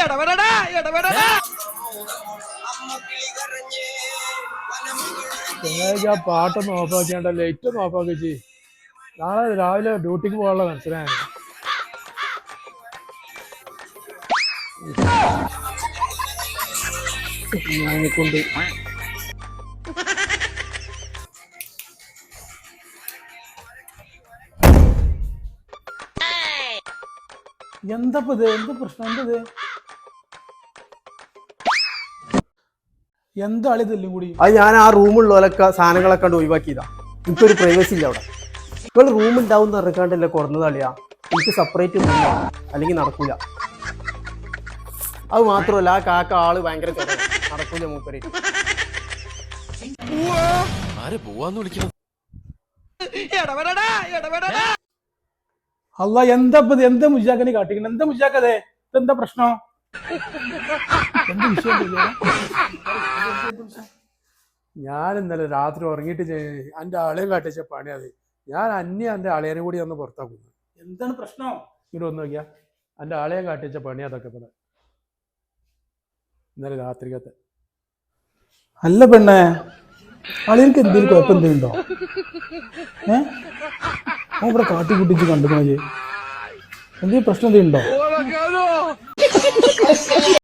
ഇടപെടടാ ഇടപെടടാ ആ പാട്ടൊന്ന് ഓഫാക്കിയാണ്ട ലൈറ്റ് ഒന്ന് ഓഫാക്കി ചെയ് നാളെ രാവിലെ ഡ്യൂട്ടിക്ക് പോകാനുള്ള മനസ്സിലായി കൊണ്ട് എന്തപ്പോ ഇത് എന്ത് പ്രശ്നം? എന്തത് എന്താളി ഇതെല്ലാം കൂടി? അത് ഞാൻ ആ റൂമുള്ളവരൊക്കെ സാധനങ്ങളൊക്കെ കണ്ട് ഒഴിവാക്കിയതാ. എനിക്കൊരു പ്രൈവസി ഇല്ല അവിടെ. നിങ്ങൾ റൂം ഉണ്ടാവും എന്ന് കുറഞ്ഞത് അളിയാ? എനിക്ക് സെപ്പറേറ്റ് റൂമില്ല അല്ലെങ്കിൽ നടക്കൂല. അത് മാത്രമല്ല ആ കാക്ക ആൾ ഭയങ്കര നടക്കൂല മൂപ്പര്. അല്ല എന്താ? എന്താ മുജാക്കനെ കാട്ടിക്കണം? എന്താ മുജാക്കതേ? ഇതെന്താ പ്രശ്നം? എന്ത് വിഷയം? ഞാൻ ഇന്നലെ രാത്രി ഉറങ്ങിയിട്ട് എന്റെ ആളെയും കാട്ടിച്ച പണി അത്. ഞാൻ അന്യ എന്റെ ആളേനെ കൂടി ഒന്ന് പുറത്താക്കുന്നു. എന്താണ് പ്രശ്നം? ഇങ്ങോട്ട് ഒന്ന് നോക്കിയാ. എന്റെ ആളെയും കാട്ടിച്ച പണി അതൊക്കെ ഇവിടെ. ഇന്നലെ രാത്രിക്കത്തെ. അല്ല പെണ്ണേ അളിയർക്ക് എന്തെങ്കിലും കുഴപ്പം എന്തെങ്കിലും ഉണ്ടോ? ഏ? ഇവിടെ കാട്ടിക്കുട്ടിച്ച് കണ്ടു എന്തെങ്കിലും പ്രശ്നം എന്തെങ്കിലും ഉണ്ടോ? 谢谢谢谢